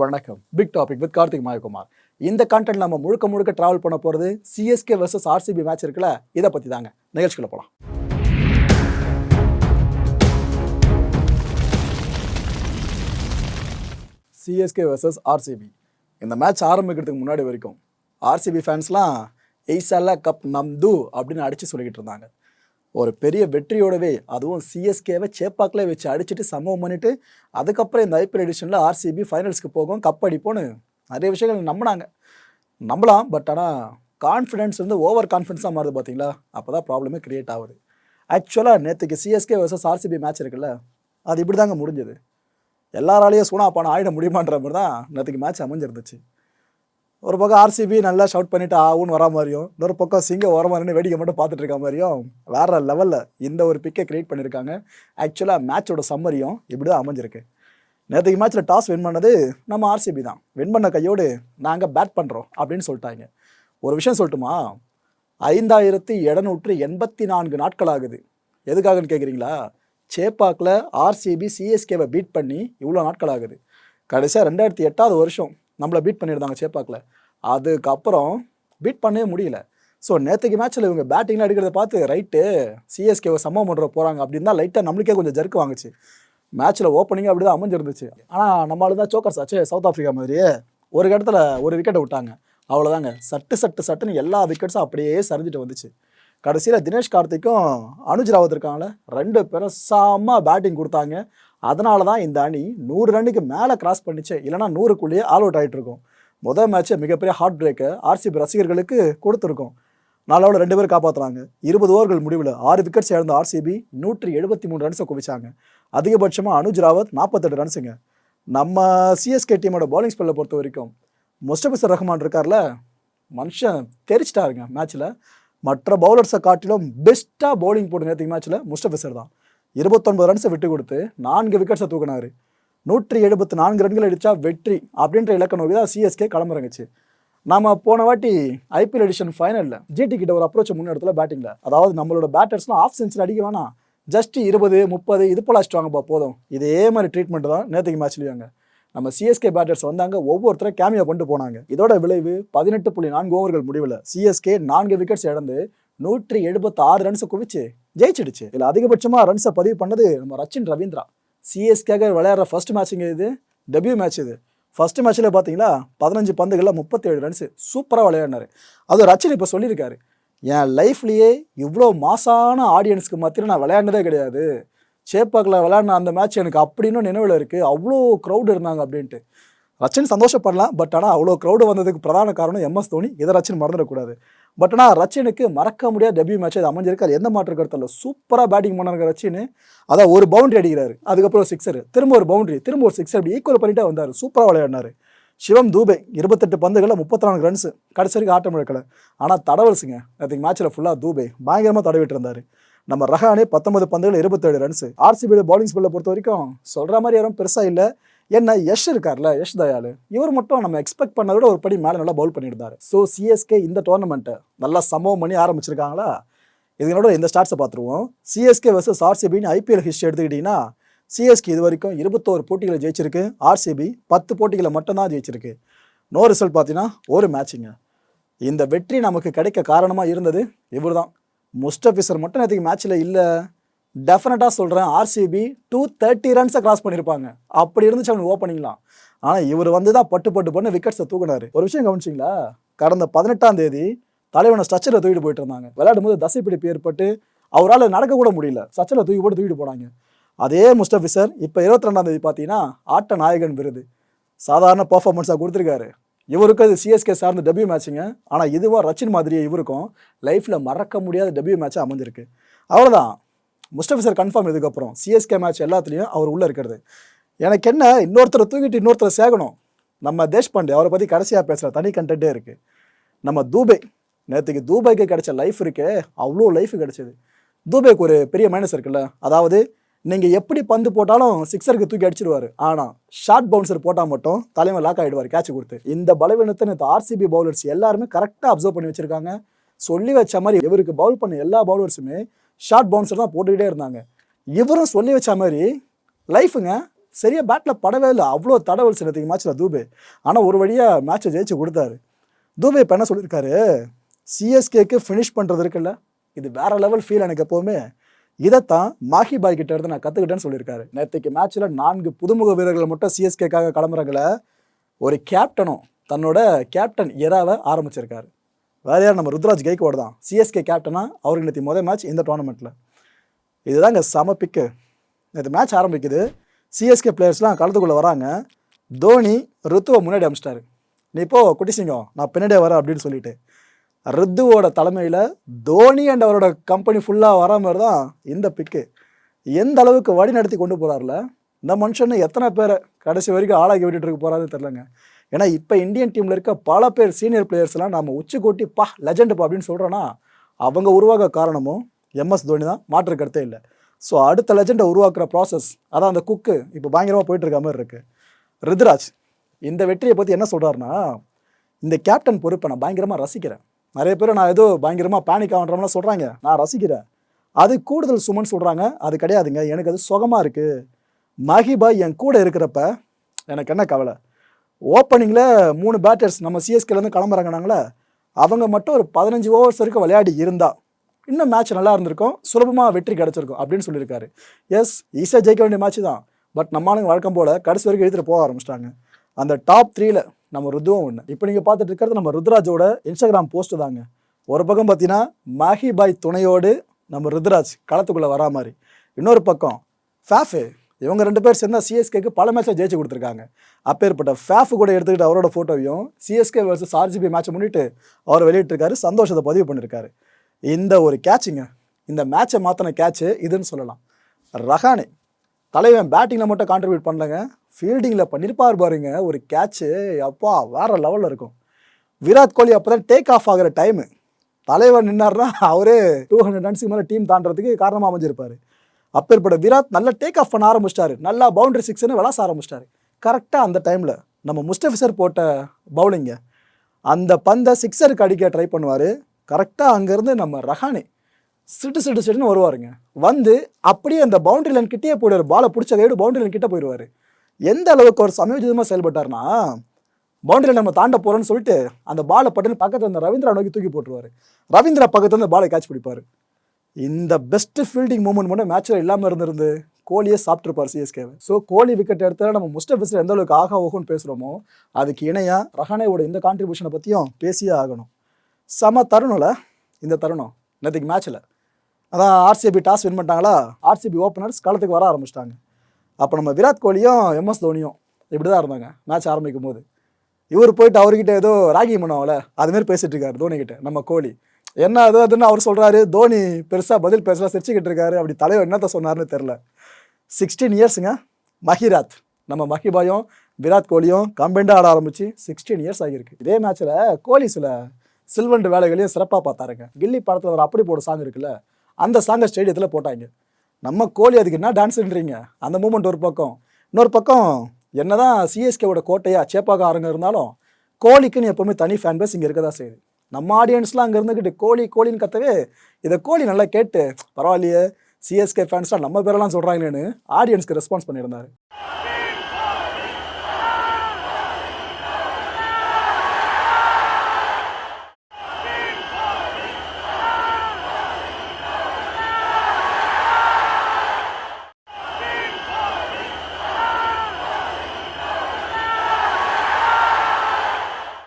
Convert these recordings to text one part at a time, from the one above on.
வணக்கம். Big topic with Karthik Mayakumar. இந்த content நம்ம முழுக்க முழுக்க டிராவல் பண்ண போகிறது சிஎஸ்கே வர்சஸ் ஆர்சிபி மேட்ச் இருக்குல்ல இதை பற்றி தாங்க. நிகழ்ச்சிக்குள்ள போகலாம் சிஎஸ்கே வர்சஸ் ஆர்சிபி இந்த மேட்ச் ஆரம்பிக்கிறதுக்கு முன்னாடி வரைக்கும் ஆர்சிபி ஃபேன்ஸ்லாம் எய்சால கப் நம்து அப்படின்னு அடித்து சொல்லிக்கிட்டு இருந்தாங்க. ஒரு பெரிய வெற்றியோடவே அதுவும் சிஎஸ்கேவை சேப்பாக்கில் வச்சு அடிச்சுட்டு சமம் பண்ணிவிட்டு அதுக்கப்புறம் இந்த ஐபிஎல் எடிஷனில் ஆர்சிபி ஃபைனல்ஸ்க்கு போகும். கப் அடிப்போன்னு நிறைய விஷயங்கள் நம்பினாங்க. நம்பலாம் பட் ஆனால் கான்ஃபிடென்ஸ் வந்து ஓவர் கான்ஃபிடென்ஸாக மாறுது பார்த்தீங்களா அப்போ தான் ப்ராப்ளமே க்ரியேட் ஆகுது ஆக்சுவலாக நேற்றுக்கு சிஎஸ்கே வர்சஸ் ஆர்சிபி மேட்ச் இருக்குல்ல அது இப்படி தாங்க முடிஞ்சது. எல்லாராலையும் சூனா பானம் ஆகிட முடியுமான்ற மாதிரி தான் நேற்றுக்கு மேட்ச் அமைஞ்சிருந்துச்சு. ஒரு பக்கம் ஆர்சிபி நல்லா ஷவுட் பண்ணிட்டு ஆவுன்னு வரா மாதிரியும் இன்னொரு பக்கம் சிங்க ஓரமாக நின்று வேடிக்கை மட்டும் பார்த்துட்டு இருக்க மாதிரியும் வேற லெவலில் இந்த ஒரு பிக்கை கிரியேட் பண்ணியிருக்காங்க ஆக்சுவலாக மேட்சோட சம்மரியும் இப்படி தான் அமைஞ்சிருக்கு. நேற்றுக்கு மேட்ச்சில் டாஸ் வின் பண்ணது நம்ம ஆர்சிபி தான். வின் பண்ண கையோடு நாங்கள் பேட் பண்ணுறோம் அப்படின்னு சொல்லிட்டாங்க. ஒரு விஷயம் சொல்லட்டுமா? ஐந்தாயிரத்தி எழுநூற்று எண்பத்தி நான்கு நாட்கள் ஆகுது. எதுக்காகன்னு கேட்குறீங்களா சேப்பாக்கில் ஆர்சிபி சிஎஸ்கேவை பீட் பண்ணி இவ்வளோ நாட்கள் ஆகுது. கடைசியாக ரெண்டாயிரத்தி எட்டாவது வருஷம் நம்மளை பீட் பண்ணியிருந்தாங்க சேப்பாக்கில். அதுக்கப்புறம் பீட் பண்ணவே முடியல. ஸோ நேற்றுக்கு மேட்ச்சில் இவங்க பேட்டிங்லாம் எடுக்கிறத பார்த்து ரைட்டு சிஎஸ்கேவை சம்பவம் பண்ணுற போகிறாங்க அப்படின்னு தான் லைட்டாக நம்மளுக்கே கொஞ்சம் ஜர்க்கு வாங்குச்சு. மேட்ச்சில் ஓப்பனிங் அப்படி தான் அமைஞ்சிருந்துச்சு. ஆனால் நம்மளால தான் சோக்கர்ஸ் ஆச்சு சவுத் ஆஃப்ரிக்கா மாதிரியே ஒரு இடத்துல ஒரு விக்கெட்டை விட்டாங்க. அவ்வளோதாங்க சட்டு சட்டு சட்டுன்னு எல்லா விக்கெட்ஸும் அப்படியே சரிஞ்சிட்டு வந்துச்சு. கடைசியில் தினேஷ் கார்த்திக்கும் அனுஜ் ராவத் இருக்காங்களே ரெண்டு பேரும் செம்ம பேட்டிங் கொடுத்தாங்க. அதனால தான் இந்த அணி நூறு ரன்னுக்கு மேலே கிராஸ் பண்ணிச்சு. இல்லைனா நூறுக்குள்ளேயே ஆல் அவுட் ஆகிட்டு இருக்கும் முதல் மேட்ச்சை மிகப்பெரிய ஹார்ட் பிரேக்கை ஆர்சிபி ரசிகர்களுக்கு கொடுத்துருக்கோம். நாளோட ரெண்டு பேர் காப்பாற்றுறாங்க இருபது ஓவர்கள் முடிவில் ஆறு விக்கெட்ஸ் இழந்த ஆர்சிபி நூற்றி எழுபத்தி மூணு ரன்ஸை குவிச்சாங்க. அதிகபட்சமாக அனுஜ் ராவத் நாற்பத்தெட்டு ரன்ஸுங்க நம்ம சிஎஸ்கே டீமோட பவுலிங் ஸ்பெல்லை பொறுத்த வரைக்கும் முஸ்டபிசர் ரஹ்மான் இருக்கார்ல மனுஷன் தெரிச்சிட்டாருங்க மேட்ச்சில் மற்ற பவுலர்ஸை காட்டிலும் பெஸ்ட்டாக பவுலிங் போட்டு நேற்றுக்கு மேட்ச்சில் முஸ்டபிசர் தான். இருபத்தொன்பது ரன்ஸை விட்டு கொடுத்து நான்கு விக்கெட்ஸை தூக்குனாரு. நூற்றி எழுபத்தி நான்கு ரன்கள் அடித்தா வெற்றி அப்படின்ற இலக்க நோக்கி தான் சிஎஸ்கே களமிறங்குச்சு. நாம போன வாட்டி ஐபிஎல் எடிஷன் ஃபைனலில் ஜிடி கிட்ட ஒரு அப்ரோச் முன்னெடுத்துல பேட்டிங்கில் அதாவது நம்மளோட பேட்டர்ஸ்லாம் ஆஃப் சென்சில் அடிக்க வேணாம். ஜஸ்ட் இருபது முப்பது இது போல் அடிச்சிட்டு வாங்கப்பா போதும். இதே மாதிரி ட்ரீட்மெண்ட் தான் நேற்றுக்கு மேட்ச்லேயாங்க நம்ம சிஎஸ்கே பேட்டர்ஸ் வந்தாங்க ஒவ்வொருத்தரும் கேமியா பண்ணிட்டு போனாங்க. இதோட விளைவு பதினெட்டு புள்ளி நான்கு ஓவர்கள் முடிவில் சிஎஸ்கே நான்கு விக்கெட்ஸ் இழந்து நூற்றி எழுபத்தி ஆறு ரன்ஸை குவிச்சு ஜெயிச்சிடுச்சு. இதில் அதிகபட்சமாக ரன்ஸை பதிவு பண்ணது நம்ம ரச்சின் ரவீந்திரா. சிஎஸ்கேக விளையாடுற ஃபர்ஸ்ட் மேட்சுங்க இது டெபியூ மேட்ச் இது. ஃபர்ஸ்ட் மேட்ச்சில் பார்த்தீங்களா பதினஞ்சு பந்துகளில் முப்பத்தேழு ரன்ஸு சூப்பராக விளையாடினாரு. அது ரச்சின் இப்போ சொல்லியிருக்காரு. என் லைஃப்லேயே இவ்வளோ மாசான ஆடியன்ஸ்க்கு மத்தியில் நான் விளையாடினதே கிடையாது. சேப்பாக்கில் விளையாடின அந்த மேட்ச் எனக்கு அப்படின்னு நினைவில் இருக்குது அவ்வளோ க்ரௌடு இருந்தாங்க அப்படின்ட்டு. ரச்சின் சந்தோஷப்படலாம் பட் ஆனால் அவ்வளோ க்ரௌடு வந்ததுக்கு பிரதான காரணம் எம்எஸ் தோனி. இதை ரச்சின் மறந்துடக்கூடாது. பட் ஆனால் ரச்சினுக்கு மறக்க முடியாத டெபியூ மேட்ச் அது அமைஞ்சிருக்கு. அது எந்த மாற்று கருத்தில் சூப்பராக பேட்டிங் பண்ணாங்க ரச்சின். அதான் ஒரு பவுண்டரி அடிக்கிறாரு. அதுக்கப்புறம் சிக்ஸர் திரும்ப ஒரு பவுண்டரி திரும்ப ஒரு சிக்ஸர் அப்படி ஈக்குவல் பண்ணிட்டே வந்தார். சூப்பராக விளையாடினார். சிவம் தூபே இருபத்தெட்டு பந்துகளில் முப்பத்தி நான்கு ரன்ஸ் கடைசி வரைக்கும் ஆட்டம் இழக்கலை. ஆனால் தடவல்ஸுங்க நேற்று மேட்ச்சில் ஃபுல்லாக தூபே பயங்கரமாக தடவிட்டு இருந்தார். நம்ம ரஹானே பத்தொன்பது பந்துகள் இருபத்தேழு ரன்ஸ் ஆர்சிபியோட பவுலிங் ஸ்பெல்லை பொறுத்த வரைக்கும் சொல்கிற மாதிரி யாரும் பெருசாக இல்லை. என்ன யஷ் இருக்கார்ல யஷ் தயாலு இவர் மட்டும் நம்ம எக்ஸ்பெக்ட் பண்ணதை விட ஒரு படி மேலே நல்லா பவுல் பண்ணியிருந்தார். ஸோ சிஎஸ்கே இந்த டோர்னமெண்ட்டை நல்லா சம்பவம் பண்ணி ஆரம்பிச்சிருக்காங்களா? இதனோட இந்த ஸ்டார்ட்ஸை பார்த்துருவோம். சிஎஸ்கே வர்சஸ் ஆர்சிபின்னு ஐபிஎல் ஹிஸ்ட்ரி எடுத்துக்கிட்டிங்கன்னா சிஎஸ்கே இது வரைக்கும் இருபத்தோரு போட்டிகளை ஜெயிச்சிருக்கு. ஆர்சிபி பத்து போட்டிகளை மட்டும்தான் ஜெயிச்சிருக்கு. நோ ரிசல்ட் பார்த்தீங்கன்னா ஒரு மேட்சுங்க இந்த வெற்றி நமக்கு கிடைக்க காரணமாக இருந்தது இவர் தான் முஸ்டபிசர் மட்டும் நேற்றுக்கு மேட்ச்சில் இல்லை. டெஃபினட்டாக சொல்கிறேன் ஆர்சிபி டூ தேர்ட்டி ரன்ஸை கிராஸ் பண்ணியிருப்பாங்க அப்படி இருந்துச்சு அவனுக்கு ஓப்பனிங்லாம் ஆனால் இவர் வந்து தான் பட்டு பட்டு பண்ணி விக்கெட்ஸை தூக்குனாரு. ஒரு விஷயம் கவனிச்சிங்களா? கடந்த பதினெட்டாம் தேதி தலைவனை ஸ்ட்ரச்சரில் தூக்கிட்டு போயிட்டு இருந்தாங்க. விளையாடும் போது தசை பிடிப்பு ஏற்பட்டு அவரால் நடக்கக்கூட முடியல. ஸ்ட்ரச்சரில் தூக்கி போட்டு தூக்கிட்டு போனாங்க. அதே முஸ்டபிசர் இப்போ இருபத்தி ரெண்டாம் தேதி பார்த்தீங்கன்னா ஆட்ட நாயகன் விருது. சாதாரண பர்ஃபார்மன்ஸாக கொடுத்துருக்காரு. இவருக்கு அது சிஎஸ்கே சார்ந்த டெபியூ மேட்சுங்க ஆனால் இதுவாக ரச்சின் மாதிரியே இவருக்கும் லைஃப்பில் மறக்க முடியாத டெபியூ மேட்சாக அமைஞ்சிருக்கு. அவ்வளோதான் முஸ்டபிசர் கன்ஃபார்ம் இதுக்கப்புறம். சிஎஸ்கே மேட்ச் எல்லாத்துலேயும் அவர் உள்ளே இருக்கிறது. எனக்கு என்ன இன்னொருத்தரை தூக்கிட்டு இன்னொருத்தரை சேகணும். நம்ம தேஷ்பாண்டே அவரை பற்றி கடைசியாக பேசுகிற தனி கண்டென்ட்டே இருக்குது நம்ம தூபே நேற்றுக்கு தூபைக்கு கிடைச்ச லைஃப் இருக்கே அவ்வளோ லைஃப் கிடைச்சிது. தூபேக்கு ஒரு பெரிய மைனஸ் இருக்குல்ல. அதாவது நீங்கள் எப்படி பந்து போட்டாலும் சிக்ஸருக்கு தூக்கி அடிச்சிருவார். ஆனால் ஷார்ட் பவுன்சர் போட்டால் மட்டும் தலைமை லாக் ஆகிடுவார் கேட்ச் கொடுத்து. இந்த பலவீனத்தை நேற்று ஆர்சிபி பவுலர்ஸ் எல்லாருமே கரெக்டாக அப்சர்வ் பண்ணி வச்சிருக்காங்க. சொல்லி வச்ச மாதிரி இவருக்கு பவுல் பண்ண எல்லா பவுலர்ஸுமே ஷார்ட் பவுன்சர் தான் போட்டுக்கிட்டே இருந்தாங்க. இவரும் சொல்லி வச்ச மாதிரி லைஃபுங்க சரியா பேட்டில் படவே இல்லை. அவ்வளோ தடவல் சிலத்துக்கு மேட்ச்சில் தூபே. ஆனால் ஒரு வழியாக மேட்ச்சை ஜெயிச்சு கொடுத்தாரு. தூபே இப்போ என்ன சொல்லியிருக்காரு சிஎஸ்கேக்கு ஃபினிஷ் பண்ணுறது இருக்குல்ல? இது வேற லெவல் ஃபீல் எனக்கு எப்போவுமே. இதைத்தான் மாஹி பாய் கிட்ட இருந்து நான் கற்றுக்கிட்டேன்னு சொல்லியிருக்காரு நேற்றுக்கு மேட்ச்சில் நான்கு புதுமுக வீரர்களை மட்டும் சிஎஸ்கேக்காக கிளம்புறாங்கள ஒரு கேப்டனும் தன்னோட கேப்டன் எராவை ஆரம்பிச்சிருக்காரு. வேற யார்? நம்ம ருத்ராஜ் கைக்கோடு தான். சிஎஸ்கே கேப்டனா அவருக்கு நேற்று முதல் மேட்ச் இந்த டோர்னமெண்ட்டில் இதுதாங்க செம பிக்கு நேற்று மேட்ச் ஆரம்பிக்குது. சிஎஸ்கே பிளேயர்ஸ்லாம் களத்துக்குள்ளே வராங்க. தோனி ருத்துவை முன்னாடி அமிச்சிட்டாரு. நீ இப்போ குட்டிசிங்கம் நான் பின்னாடியே வரேன் அப்படின்னு சொல்லிட்டு. ரித்துவோட தலைமையில் தோனி அண்ட் அவரோட கம்பெனி ஃபுல்லாக வர மாதிரி தான் இந்த பிக்கு எந்த அளவுக்கு வழி நடத்தி கொண்டு போகிறாருல இந்த மனுஷன் எத்தனை பேரை கடைசி வரைக்கும் ஆளாக்கி விட்டுட்டு இருக்க போகிறாரு தெரிலங்க ஏன்னா இப்போ இந்தியன் டீமில் இருக்க பல பேர் சீனியர் பிளேயர்ஸ்லாம் நம்ம உச்சி கூட்டி பா லெஜண்டுப்பா அப்படின்னு சொல்கிறோன்னா அவங்க உருவாக காரணமும் எம்எஸ் தோனி தான். மாற்று கருத்தே இல்லை. ஸோ அடுத்த லெஜெண்டை உருவாக்குற ப்ராசஸ் அதான் அந்த குக்கு இப்போ பயங்கரமாக போயிட்டு இருக்க மாதிரி இருக்குது ருத்ராஜ் இந்த வெற்றியை பற்றி என்ன சொல்கிறாருன்னா இந்த கேப்டன் பொறுப்பை நான் பயங்கரமாக ரசிக்கிறேன். நிறைய பேர் நான் ஏதோ பயங்கரமாக பேனிக் ஆகுன்றோம்லாம் சொல்கிறாங்க நான் ரசிக்கிறேன். அது கூடுதல் சுமன் சொல்கிறாங்க அது கிடையாதுங்க. எனக்கு அது சுகமாக இருக்குது மஹிபாய் என் கூட இருக்கிறப்ப எனக்கு என்ன கவலை? ஓப்பனிங்கில் மூணு பேட்டர்ஸ் நம்ம சிஎஸ்கேலேருந்து கிளம்புறாங்கனாங்களே அவங்க மட்டும் ஒரு பதினஞ்சு ஓவர்ஸ் வரைக்கும் விளையாடி இருந்தால் இன்னும் மேட்ச் நல்லா இருந்திருக்கும் சுலபமாக வெற்றி கிடச்சிருக்கும் அப்படின்னு சொல்லியிருக்காரு. எஸ் ஈஸியாக ஜெயிக்க வேண்டிய மேட்ச் தான். பட் நம்மளுங்க வழக்கம் போல் கடைசி வரைக்கும் எடுத்துகிட்டு போக ஆரம்பிச்சிட்டாங்க. அந்த டாப் த்ரீல நம்ம ருதுவும் ஒன்று இப்போ நீங்கள் பார்த்துட்டு இருக்கிறது நம்ம ருத்ராஜோட இன்ஸ்டாகிராம் போஸ்ட்டு தாங்க. ஒரு பக்கம் பார்த்தீங்கன்னா மாஹி பாய் துணையோடு நம்ம ருத்ராஜ் களத்துக்குள்ளே வரா மாதிரி. இன்னொரு பக்கம் ஃபேஃபே இவங்க ரெண்டு பேர் சேர்ந்தா சிஎஸ்கேக்கு பல மேட்ச்சில் ஜெயிச்சு கொடுத்துருக்காங்க. அப்பேற்பட்ட ஃபேஃப் கூட எடுத்துக்கிட்டு அவரோட ஃபோட்டோவையும் சிஎஸ்கே வர்சஸ் ஆர்ஜிபி மேட்ச் முன்னிட்டு அவர் வெளியிட்டிருக்காரு. சந்தோஷத்தை பதிவு பண்ணியிருக்காரு இந்த ஒரு கேட்சுங்க இந்த மேட்சை மாற்றின கேட்சு இதுன்னு சொல்லலாம். ரஹானே தலைவன் பேட்டிங்கில் மட்டும் கான்ட்ரிபியூட் பண்ணலங்க. ஃபீல்டிங்கில் பண்ணியிருப்பார் பாருங்க ஒரு கேட்சு அப்பா வேற லெவலில் இருக்கும். விராட் கோலி அப்போ தான் டேக் ஆஃப் ஆகிற டைமு தலைவர் நின்னார்னா அவரே டூ ஹண்ட்ரட் ரன்ஸுக்கு மேலே டீம் தாண்டதுக்கு காரணமாக அமைஞ்சிருப்பார். அப்பேற்பட்ட விராட் நல்லா டேக் ஆஃப் பண்ண ஆரம்பிச்சிட்டாரு. நல்லா பவுண்டரி சிக்ஸ்னு விளாச ஆரம்பிச்சிட்டாரு. கரெக்டாக அந்த டைமில் நம்ம முஸ்டபிசர் போட்ட பவுலிங்க அந்த பந்தை சிக்ஸருக்கு அடிக்க ட்ரை பண்ணுவார். கரெக்டாக அங்கேருந்து நம்ம ரஹானே சிட்டு சிட்டு சிட்டுன்னு வருவாருங்க. வந்து அப்படியே அந்த பவுண்டரி லைன் கிட்டேயே போயிடுவார். பாலை பிடிச்ச கைடு பவுண்டரி லைன் கிட்டே போயிடுவார். எந்த அளவுக்கு அவர் சமயோஜிதமாக செயல்பட்டார்னா பவுண்டரி லைன் நம்ம தாண்ட போகிறோன்னு சொல்லிட்டு அந்த பாலை பட்டுன்னு பக்கத்தில் அந்த ரவீந்திரா நோக்கி தூக்கி போட்டுருவார். ரவீந்திரா பக்கத்துல அந்த பாலை கேட்ச் பிடிப்பார். இந்த பெஸ்ட் ஃபீல்டிங் மூமெண்ட் மட்டும் மேட்ச்சில் இல்லாமல் இருந்திருந்து கோலியே சாப்பிட்ருப்பார் சிஎஸ்கேவை ஸோ கோலி விக்கெட் எடுத்தால் நம்ம முஸ்டபிஸில் எந்த அளவுக்கு ஆக ஓகுன்னு பேசுகிறோமோ அதுக்கு இணையாக ரஹானேவோட இந்த கான்ட்ரிபியூஷனை பற்றியும் பேசியே ஆகணும். செம தருணம்ல இந்த தருணம் நேற்றுக்கு மேட்ச்சில் அதான் ஆர்சிபி டாஸ் வின் பண்ணிட்டாங்களா? ஆர்சிபி ஓப்பனர்ஸ் களத்துக்கு வர ஆரம்பிச்சிட்டாங்க. அப்போ நம்ம விராட் கோலியும் எம்எஸ் தோனியும் இப்படி தான் இருந்தாங்க மேட்ச் ஆரம்பிக்கும் போது இவர் போயிட்டு அவர்கிட்ட ஏதோ ராகி பண்ணுவாங்கல்ல அதுமாரி பேசிகிட்டு இருக்காரு தோனிக்கிட்ட நம்ம கோலி. என்ன அது அதுன்னு அவர் சொல்கிறாரு தோனி பெருசாக பதில் பெருசாக சிரிச்சுக்கிட்டு இருக்காரு. அப்படி தலைவர் என்னத்த சொன்னார்னு தெரில சிக்ஸ்டீன் இயர்ஸுங்க மஹிராத். நம்ம மஹிபாயும் விராட் கோலியும் கம்பைண்டாக ஆட ஆரம்பிச்சு சிக்ஸ்டீன் இயர்ஸ் ஆகியிருக்கு. இதே மேட்ச்சில் கோலி சில சில்வண்டு வேலைகளையும் சிறப்பாக பார்த்தாருங்க. கில்லி படத்தில் ஒரு அப்படி போட சாங் இருக்குல்ல அந்த சாங்கை ஸ்டேடியத்தில் போட்டாங்க. நம்ம கோலி அதுக்கு என்ன டான்ஸ்ன்றீங்க அந்த மூமெண்ட் ஒரு பக்கம். இன்னொரு பக்கம் என்னதான் சிஎஸ்கேவோட கோட்டையாக சேப்பாக ஆரங்க இருந்தாலும் கோலிக்குன்னு எப்பவுமே தனி ஃபேன் பேஸ் இங்கே இருக்க தான் செய்யுது. நம்ம ஆடியன்ஸ்லாம் அங்கே இருந்துக்கிட்டு கோலி கோலின்னு கத்தவே இதை கோலி நல்லா கேட்டு பரவாயில்லையே சிஎஸ்கே ஃபேன்ஸ்லாம் நம்ம பேரெல்லாம் சொல்கிறாங்களேன்னு ஆடியன்ஸ்க்கு ரெஸ்பான்ஸ் பண்ணியிருந்தாரு.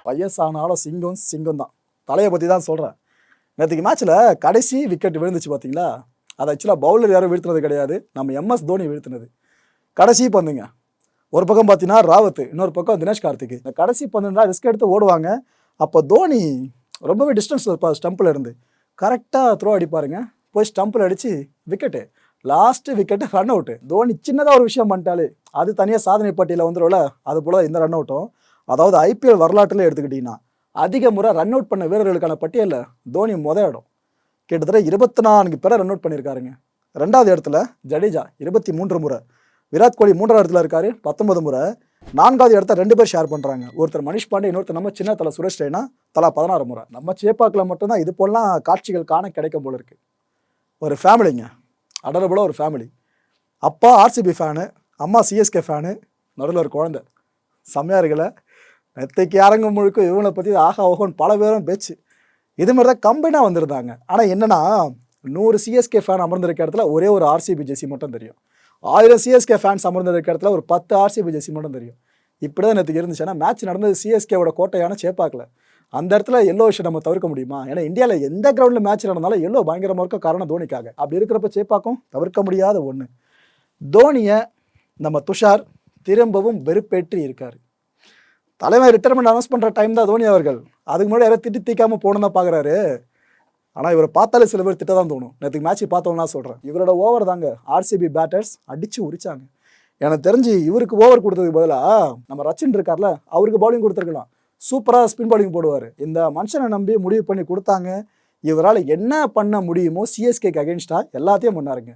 வயசானாலும் சிங்கம் சிங்கம் தான் தலையை பற்றி தான் சொல்கிறேன் நேற்றுக்கு மேட்ச்சில் கடைசி விக்கெட் விழுந்துச்சு பார்த்தீங்களா அது ஆக்சுவலாக பவுலர் யாரும் வீழ்த்தினது கிடையாது. நம்ம எம்எஸ் தோனி வீழ்த்தினது. கடைசி பந்துங்க. ஒரு பக்கம் பார்த்தீங்கன்னா ராவத் இன்னொரு பக்கம் தினேஷ் கார்த்திக். இந்த கடைசி பந்துனா ரிஸ்க் எடுத்து ஓடுவாங்க. அப்போ தோனி ரொம்பவே டிஸ்டன்ஸ் இருப்பார் ஸ்டம்பில் இருந்து. கரெக்டாக த்ரோ அடிப்பாருங்க. போய் ஸ்டம்பில் அடித்து wicket last wicket run out Dhoni சின்னதாக ஒரு விஷயம் பண்ணிட்டாலே அது தனியாக சாதனை பட்டியலில் வந்துடும்ல அது போல் இந்த ரன் அவுட்டும் அதாவது ஐபிஎல் வரலாற்றில் எடுத்துக்கிட்டிங்கன்னா அதிக முறை ரன் அவுட் பண்ண வீரர்களுக்கான பட்டியலில் தோனி முத இடம் கிட்டத்தட்ட இருபத்தி நான்கு பேரை ரன் அவுட் பண்ணியிருக்காருங்க. ரெண்டாவது இடத்துல ஜடேஜா இருபத்தி மூன்று முறை. விராட் கோலி மூன்றாவது இடத்துல இருக்காரு பத்தொன்பது முறை. நான்காவது இடத்த ரெண்டு பேர் ஷேர் பண்ணுறாங்க ஒருத்தர் மணிஷ் பாண்டே இன்னொருத்தர் நம்ம சின்ன தலை சுரேஷ் ரெய்னா தலா பதினாறு முறை. நம்ம சேப்பாக்கில் மட்டும்தான் இது போலாம் காட்சிகள் காண கிடைக்கும் போல இருக்கு. ஒரு ஃபேமிலிங்க. அடலபுல ஒரு ஃபேமிலி. அப்பா ஆர்சிபி ஃபேனு அம்மா சிஎஸ்கே ஃபேனு நடுவில் ஒரு குழந்தை. செம்மையாக நெத்தைக்கு இறங்கும் முழுக்க இவனை பற்றி ஆஹா ஓஹோன்னு பல பேரும் பேச்சு. இது மாதிரி தான் கம்பைனாக வந்திருந்தாங்க. ஆனால் என்னென்னா நூறு சிஎஸ்கே ஃபேன் அமர்ந்திருக்க இடத்துல ஒரே ஒரு ஆர்சிபி ஜெர்சி மட்டும் தெரியும். ஆயிரம் சிஎஸ்கே ஃபேன்ஸ் அமர்ந்திருக்க இடத்துல ஒரு பத்து ஆர்சிபி ஜெர்சி மட்டும் தெரியும். இப்படி தான் நேற்றுக்கு இருந்துச்சுன்னா மேட்ச் நடந்தது சிஎஸ்கேவோட கோட்டையான சேப்பாக்கில். அந்த இடத்துல எல்லோ விஷயம் நம்ம தவிர்க்க முடியுமா? ஏன்னா இந்தியாவில் எந்த கிரவுண்டில் மேட்ச் நடந்தாலும் எல்லோ பயங்கரமாக இருக்கும் காரணம் தோனிக்காக. அப்படி இருக்கிறப்ப சேப்பாக்கும் தவிர்க்க முடியாத ஒன்று தோனியை நம்ம துஷார் திரும்பவும் வெறுப்பேற்றி இருக்காரு. தலைவர் ரிட்டைர்மெண்ட் அனௌன்ஸ் பண்ணுற டைம் தான் தோனி அவர்கள். அதுக்கு முன்னாடி யாரும் திட்டி தீக்காமல் போகணும் தான் பார்க்குறாரு ஆனால் இவரை பார்த்தாலே சில பேர் திட்ட தான் தோணும். நேற்றுக்கு மேட்ச் பார்த்தோம்னா சொல்கிறேன் இவரோட ஓவர் தாங்க. ஆர்சிபி பேட்டர்ஸ் அடித்து உரிச்சாங்க. எனக்கு தெரிஞ்சு இவருக்கு ஓவர் கொடுத்ததுக்கு பதிலாக நம்ம ரச்சின் இருக்கார்ல அவருக்கு பவுலிங் கொடுத்துருக்கலாம். சூப்பராக ஸ்பின் பவுலிங் போடுவார். இந்த மனுஷனை நம்பி முடிவு பண்ணி கொடுத்தாங்க. இவரால் என்ன பண்ண முடியுமோ சிஎஸ்கேக்கு அகேன்ஸ்டாக எல்லாத்தையும் பண்ணாருங்க.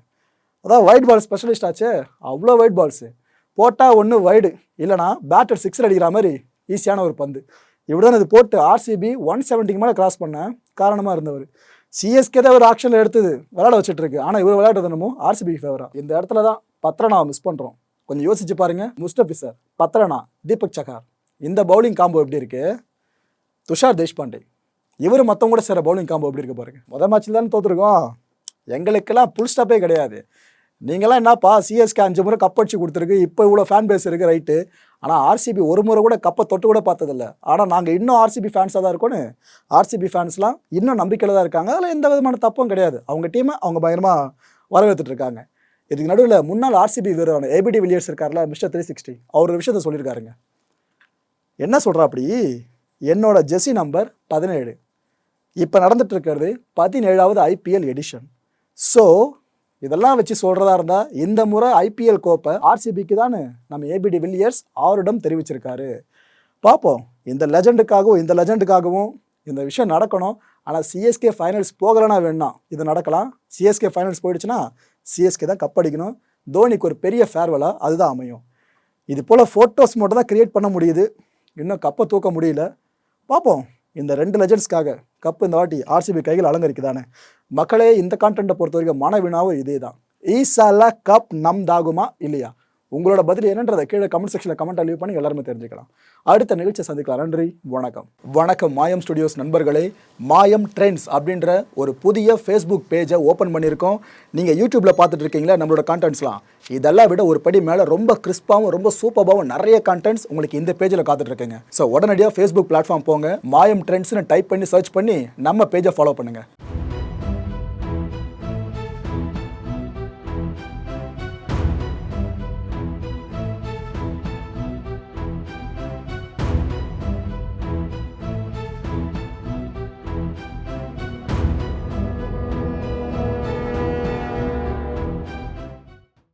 அதான் ஒயிட் பால் ஸ்பெஷலிஸ்ட் ஆச்சு. அவ்வளோ ஒயிட் பால்ஸு போட்டால் ஒன்று வைடு இல்லைனா பேட்டர் சிக்ஸர் அடிக்கிற மாதிரி ஈஸியான ஒரு பந்து. இப்படி தான் இது போட்டு ஆர்சிபி ஒன் செவன்ட்டிக்கு மேலே கிராஸ் பண்ண காரணமாக இருந்தவர். சிஎஸ்கே தான் ஒரு ஆக்ஷனில் எடுத்தது விளையாட வச்சுட்டு இருக்கு ஆனால் இவர் விளையாடுறது என்னமோ ஆர்சிபி ஃபேவரா இந்த இடத்துல தான் பத்ரனா மிஸ் பண்ணுறோம் கொஞ்சம் யோசிச்சு பாருங்க. முஸ்டபிசர் பத்ரனா தீபக் சகார். இந்த பவுலிங் காம்போ எப்படி இருக்கு? துஷார் தேஷ்பாண்டே. இவர் மற்றவங்க கூட சேர பவுலிங் காம்போ எப்படி இருக்கு பாருங்க. மொதல் மேட்சில் தானே தோத்துருக்கோம். எங்களுக்கெல்லாம் புல் ஸ்டாப்பே கிடையாது. நீங்களாம் என்னப்பா சிஎஸ்கே அஞ்சு முறை கப் அடிச்சு கொடுத்துருக்கு. இப்போ இவ்வளோ ஃபேன் பேஸ் இருக்குது ரைட்டு ஆனால் ஆர்சிபி ஒரு முறை கூட கப்பை தொட்டு கூட பார்த்ததில்ல. ஆனால் நாங்கள் இன்னும் ஆர்சிபி ஃபேன்ஸாக தான் இருக்கோன்னு ஆர்சிபி ஃபேன்ஸ்லாம் இன்னும் நம்பிக்கையில் தான் இருக்காங்க. அதில் எந்த விதமான தப்பும் கிடையாது. அவங்க டீமை அவங்க பயங்கரமாக வரவேற்றுட்டு இருக்காங்க. இதுக்கு நடுவில் முன்னாள் ஆர்சிபி வீரரான ஏபிடி வில்லியர்ஸ் இருக்கார்ல மிஸ்டர் த்ரீ சிக்ஸ்டி அவர் விஷயத்த சொல்லியிருக்காருங்க. என்ன சொல்கிறா அப்படி? என்னோட ஜெர்சி நம்பர் பதினேழு. இப்போ நடந்துட்டு இருக்கிறது பதினேழாவது ஐபிஎல் எடிஷன் ஸோ இதெல்லாம் வச்சு சொல்கிறதா இருந்தால் இந்த முறை ஐபிஎல் கோப்பை ஆர்சிபிக்கு தானே நம்ம ஏபிடி வில்லியர்ஸ் அவரிடம் தெரிவிச்சிருக்காரு. பார்ப்போம். இந்த லெஜண்டுக்காகவும் இந்த லெஜண்டுக்காகவும் இந்த விஷயம் நடக்கணும். ஆனால் சிஎஸ்கே ஃபைனல்ஸ் போகலைன்னா வேணாம் இது நடக்கலாம். சிஎஸ்கே ஃபைனல்ஸ் போயிடுச்சுன்னா சிஎஸ்கே தான் கப் அடிக்கணும் தோனிக்கு ஒரு பெரிய ஃபேர்வெலாக அதுதான் அமையும். இது போல் ஃபோட்டோஸ் மட்டும் தான் க்ரியேட் பண்ண முடியுது. இன்னும் கப்பை தூக்க முடியல. பார்ப்போம். இந்த ரெண்டு லெஜண்ட்ஸ்க்காக கப்பு இந்த வாட்டி ஆர்சிபி கைகள் அலங்கரிக்குதானே? மக்களே இந்த கான்டென்ட்டை பொறுத்த வரைக்கும் மனவினாவும் இதே தான் ஈசாலா கப் நம் தாகுமா? இல்லையா? உங்களோட பதில் என்னன்றதை கீழே கமெண்ட் செக்ஷனில் கமெண்ட் லீவ் பண்ணி எல்லாருமே தெரிஞ்சுக்கலாம். அடுத்த நிகழ்ச்சியை சந்திக்கலாம். நன்றி வணக்கம். வணக்கம் மாயம் ஸ்டுடியோஸ் நண்பர்களே. மாயம் ட்ரெண்ட்ஸ் அப்படின்ற ஒரு புதிய ஃபேஸ்புக் பேஜை ஓப்பன் பண்ணியிருக்கோம். நீங்கள் யூடியூப்பில் பார்த்துட்டு இருக்கீங்களா? நம்மளோட கான்டென்ட்ஸ்லாம் இதெல்லாம் விட ஒரு படி மேலே ரொம்ப கிறிஸ்பாகவும் ரொம்ப சூப்பராகவும் நிறைய கான்டென்ட்ஸ் உங்களுக்கு இந்த பேஜில் காத்துட்டு இருக்குங்க. ஸோ உடனடியாக ஃபேஸ்புக் பிளாட்ஃபார்ம் போங்க. மாயம் ட்ரெண்ட்ஸ்னு டைப் பண்ணி சர்ச் பண்ணி நம்ம பேஜை ஃபாலோ பண்ணுங்கள்